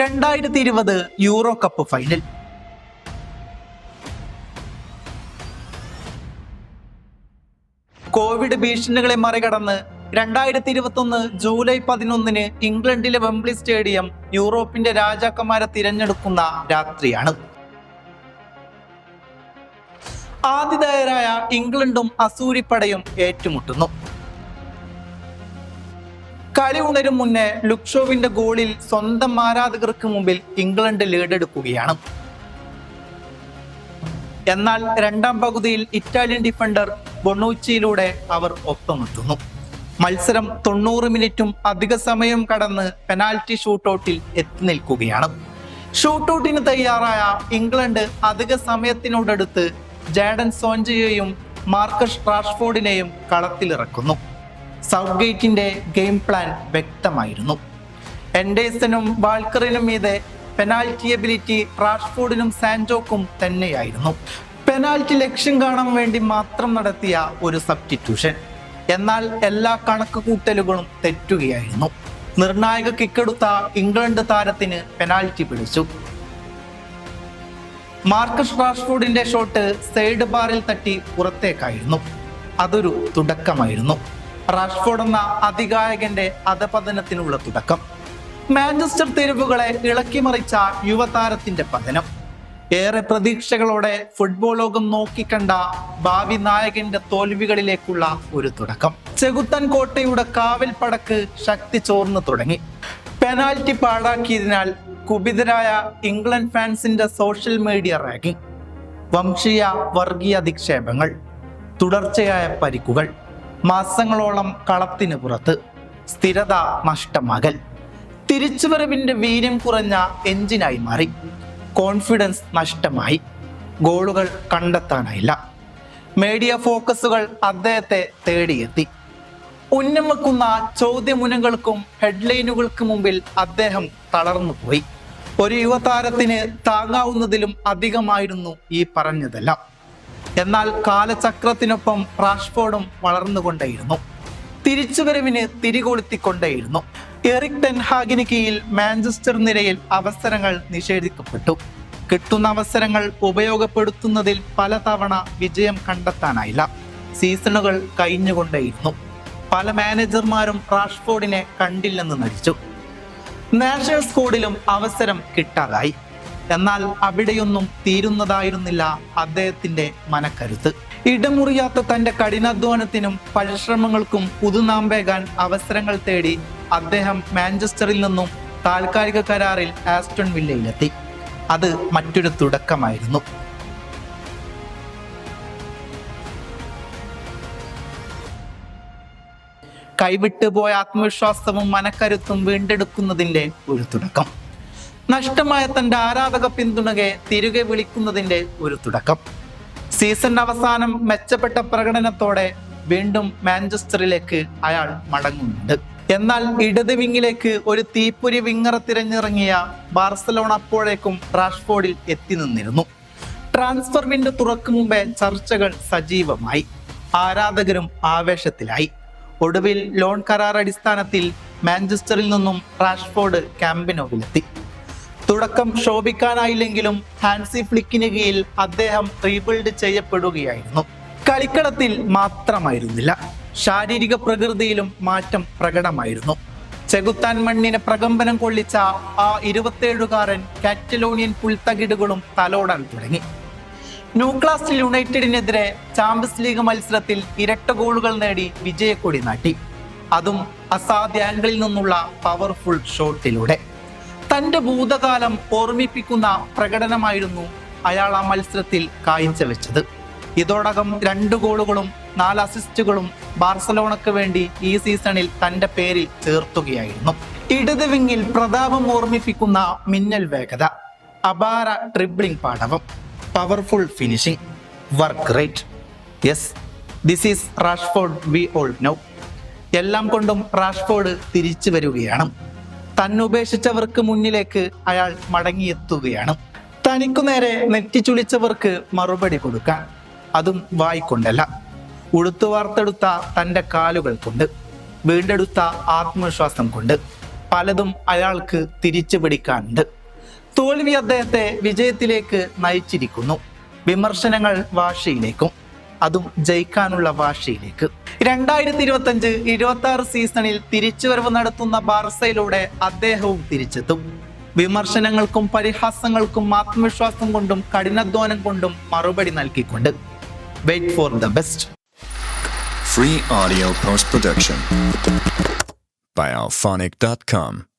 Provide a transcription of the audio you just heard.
രണ്ടായിരത്തി ഇരുപത് euro cup final Covid ഭീഷണികളെ മറികടന്ന് രണ്ടായിരത്തി ഇരുപത്തി ഒന്ന് ജൂലൈ പതിനൊന്നിന് ഇംഗ്ലണ്ടിലെ വെംബ്ലി സ്റ്റേഡിയം യൂറോപ്പിന്റെ രാജാക്കന്മാരെ തിരഞ്ഞെടുക്കുന്ന രാത്രിയാണ്. ആതിഥേയരായ ഇംഗ്ലണ്ടും അസൂരിപ്പടയും ഏറ്റുമുട്ടുന്നു. കളി ഉണരും മുന്നേ ലുക്ഷോവിന്റെ ഗോളിൽ സ്വന്തം ആരാധകർക്ക് മുമ്പിൽ ഇംഗ്ലണ്ട് ലീഡെടുക്കുകയാണ് എന്നാൽ രണ്ടാം പകുതിയിൽ ഇറ്റാലിയൻ ഡിഫൻഡർ ബൊണൂച്ചിയിലൂടെ അവർ ഒപ്പമെത്തുന്നു മത്സരം തൊണ്ണൂറ് മിനിറ്റും അധിക സമയം കടന്ന് പെനാൽറ്റി ഷൂട്ടൗട്ടിൽ എത്തി നിൽക്കുകയാണ്. ഷൂട്ടൗട്ടിന് തയ്യാറായ ഇംഗ്ലണ്ട് അധിക സമയത്തിനോടടുത്ത് ജാഡൻ സോഞ്ചയെയും മാർക്കസ് റാഷ്ഫോർഡിനെയും കളത്തിലിറക്കുന്നു. സൗത്ത് ഗേറ്റിന്റെ ഗെയിം പ്ലാൻ വ്യക്തമായിരുന്നു. എൻഡേഴ്സനും വാൾക്കറിനും മീതെ പെനാൽറ്റി എബിലിറ്റി റാഷ്ഫോർഡിനും സാൻജോക്കും തന്നെയായിരുന്നു. പെനാൽറ്റി ലക്ഷ്യം കാണാൻ വേണ്ടി മാത്രം നടത്തിയ ഒരു സബ്സ്റ്റിറ്റ്യൂഷൻ. എന്നാൽ എല്ലാ കണക്ക് കൂട്ടലുകളും തെറ്റുകയായിരുന്നു. നിർണായക കിക്കെടുത്ത ഇംഗ്ലണ്ട് താരത്തിന് പെനാൽറ്റി പിടിച്ചു. മാർക്കസ് റാഷ്ഫോർഡിന്റെ ഷോട്ട് സൈഡ് ബാറിൽ തട്ടി പുറത്തേക്കായിരുന്നു. അതൊരു തുടക്കമായിരുന്നു. റാഷ്ഫോർഡ് എന്ന അതികായകന്റെ അധപതനത്തിനുള്ള തുടക്കം. മാഞ്ചസ്റ്റർ തെരുവുകളെ ഇളക്കിമറിച്ച യുവതാരത്തിന്റെ പതനം. ഏറെ പ്രതീക്ഷകളോടെ ഫുട്ബോൾ ലോകം നോക്കിക്കണ്ട ഭാവി നായകന്റെ തോൽവികളിലേക്കുള്ള ഒരു തുടക്കം. ചെകുത്തൻ കോട്ടയുടെ കാവൽ പടക്ക് ശക്തി ചോർന്നു തുടങ്ങി. പെനാൽറ്റി പാഴാക്കിയതിനാൽ കുപിതരായ ഇംഗ്ലണ്ട് ഫാൻസിന്റെ സോഷ്യൽ മീഡിയ റാങ്കിങ് വംശീയ വർഗീയ അധിക്ഷേപങ്ങൾ. തുടർച്ചയായ പരിക്കുകൾ. മാസങ്ങളോളം കളത്തിന് പുറത്ത്. സ്ഥിരത നഷ്ടമകൽ. തിരിച്ചുവരവിന്റെ വീര്യം കുറഞ്ഞ എഞ്ചിനായി മാറി. കോൺഫിഡൻസ് നഷ്ടമായി. ഗോളുകൾ കണ്ടെത്താനായില്ല. മീഡിയ ഫോക്കസുകൾ അദ്ദേഹത്തെ തേടിയെത്തി. ഉന്നമിക്കുന്ന ചോദ്യമുനങ്ങൾക്കും ഹെഡ്ലൈനുകൾക്ക് മുമ്പിൽ അദ്ദേഹം തളർന്നുപോയി ഒരു യുവതാരത്തിന് താങ്ങാവുന്നതിലും അധികമായിരുന്നു ഈ പറഞ്ഞതെല്ലാം. എന്നാൽ കാലചക്രത്തിനൊപ്പം റാഷ്ഫോർഡും വളർന്നുകൊണ്ടേയിരുന്നു. തിരിച്ചുവരവിന് തിരികൊളുത്തിക്കൊണ്ടേയിരുന്നു. എറിക് ടെൻഹാഗിന് കീഴിൽ മാഞ്ചസ്റ്റർ നിരയിൽ അവസരങ്ങൾ നിഷേധിക്കപ്പെട്ടു. കിട്ടുന്ന അവസരങ്ങൾ ഉപയോഗപ്പെടുത്തുന്നതിൽ പലതവണ വിജയം കണ്ടെത്താനായില്ല. സീസണുകൾ കഴിഞ്ഞുകൊണ്ടേയിരുന്നു. പല മാനേജർമാരും റാഷ്ഫോർഡിനെ കണ്ടില്ലെന്ന് നടിച്ചു. നാഷണൽ സ്കൂളിലും അവസരം കിട്ടാതായി. എന്നാൽ അവിടെയൊന്നും തീരുന്നതായിരുന്നില്ല അദ്ദേഹത്തിന്റെ മനക്കരുത്ത്. ഇടമുറിയാത്ത തന്റെ കഠിനാധ്വാനത്തിനും പരിശ്രമങ്ങൾക്കും പുതുനാമ്പേകാൻ അവസരങ്ങൾ തേടി അദ്ദേഹം മാഞ്ചസ്റ്ററിൽ നിന്നും താൽക്കാലിക കരാറിൽ ആസ്റ്റൺ വില്ലയിലെത്തി. അത് മറ്റൊരു തുടക്കമായിരുന്നു. കൈവിട്ടുപോയ ആത്മവിശ്വാസവും മനക്കരുത്തും വീണ്ടെടുക്കുന്നതിന്റെ ഒരു തുടക്കം. നഷ്ടമായ തന്റെ ആരാധക പിന്തുണകെ തിരികെ വിളിക്കുന്നതിന്റെ ഒരു തുടക്കം. സീസൺ അവസാനം മെച്ചപ്പെട്ട പ്രകടനത്തോടെ വീണ്ടും മാഞ്ചസ്റ്ററിലേക്ക് അയാൾ മടങ്ങുന്നുണ്ട്. എന്നാൽ ഇടത് വിങ്ങിലേക്ക് ഒരു തീപ്പൊരി വിങ്ങറ തിരഞ്ഞിറങ്ങിയ ബാർസലോണ അപ്പോഴേക്കും റാഷ്ഫോർഡിൽ എത്തി നിന്നിരുന്നു. ട്രാൻസ്ഫർ വിൻഡോ തുറക്കും മുമ്പേ ചർച്ചകൾ സജീവമായി. ആരാധകരും ആവേശത്തിലായി. ഒടുവിൽ ലോൺ കരാർ അടിസ്ഥാനത്തിൽ മാഞ്ചസ്റ്ററിൽ നിന്നും റാഷ്ഫോർഡ് ക്യാമ്പിനോവിലെത്തി തുടക്കം ശോഭിക്കാനായില്ലെങ്കിലും ഹാൻസി ഫ്ലിക്കിന് കീഴിൽ അദ്ദേഹം റീബിൽഡ് ചെയ്യപ്പെടുകയായിരുന്നു. കളിക്കളത്തിൽ മാത്രമായിരുന്നില്ല. ശാരീരിക പ്രകൃതിയിലും മാറ്റം പ്രകടമായിരുന്നു. ചെകുത്താൻ മണ്ണിനെ പ്രകമ്പനം കൊള്ളിച്ച ആ ഇരുപത്തേഴുകാരൻ കാറ്റലോണിയൻ പുൽത്തകിടുകളും തലോടാൻ തുടങ്ങി. ന്യൂക്ലാസ് യുണൈറ്റഡിനെതിരെ ചാമ്പ്യൻസ് ലീഗ് മത്സരത്തിൽ ഇരട്ട ഗോളുകൾ നേടി വിജയക്കൊടി നാട്ടി. അതും അസാധ്യ ആംഗിളിൽ നിന്നുള്ള പവർഫുൾ ഷോട്ടിലൂടെ തന്റെ ഭൂതകാലം ഓർമ്മിപ്പിക്കുന്ന പ്രകടനമായിരുന്നു അയാൾ ആ മത്സരത്തിൽ കാഴ്ചവെച്ചത്. ഇതോടകം രണ്ട് ഗോളുകളും നാല് അസിസ്റ്റുകളും ബാർസലോണക്ക് വേണ്ടി ഈ സീസണിൽ തന്റെ പേരിൽ ചേർത്തുകയായിരുന്നു ഇടത് വിങ്ങിൽ പ്രതാപം ഓർമ്മിപ്പിക്കുന്ന മിന്നൽ വേഗത അപാര dribbling പാടവം powerful finishing work rate yes this is Rashford we all now എല്ലാം കൊണ്ടും റാഷ്ഫോർഡ് തിരിച്ചു വരികയാണ്. തന്നുപേക്ഷിച്ചവർക്ക് മുന്നിലേക്ക് അയാൾ മടങ്ങിയെത്തുകയാണ്. തനിക്കു നേരെ നെറ്റിച്ചുളിച്ചവർക്ക് മറുപടി കൊടുക്കാൻ അതും വായിക്കൊണ്ടല്ല ഉടുത്തു വാർത്തെടുത്ത തന്റെ കാലുകൾ കൊണ്ട് വീണ്ടെടുത്ത ആത്മവിശ്വാസം കൊണ്ട് പലതും അയാൾക്ക് തിരിച്ചു പിടിക്കാനുണ്ട്. തോൽവി അദ്ദേഹത്തെ വിജയത്തിലേക്ക് നയിച്ചിരിക്കുന്നു. വിമർശനങ്ങൾ വാശിയിലേക്കും. അതും ജയിക്കാനുള്ള വാശിയിലേക്ക്. രണ്ടായിരത്തി ഇരുപത്തി അഞ്ച് ഇരുപത്തി ആറ് സീസണിൽ തിരിച്ചുവരവ് നടത്തുന്ന ബാർസയിലൂടെ അദ്ദേഹവും തിരിച്ചെത്തും. വിമർശനങ്ങൾക്കും പരിഹാസങ്ങൾക്കും ആത്മവിശ്വാസം കൊണ്ടും കഠിനാധ്വാനം കൊണ്ടും മറുപടി നൽകിക്കൊണ്ട്. Wait for the best free audio post production by.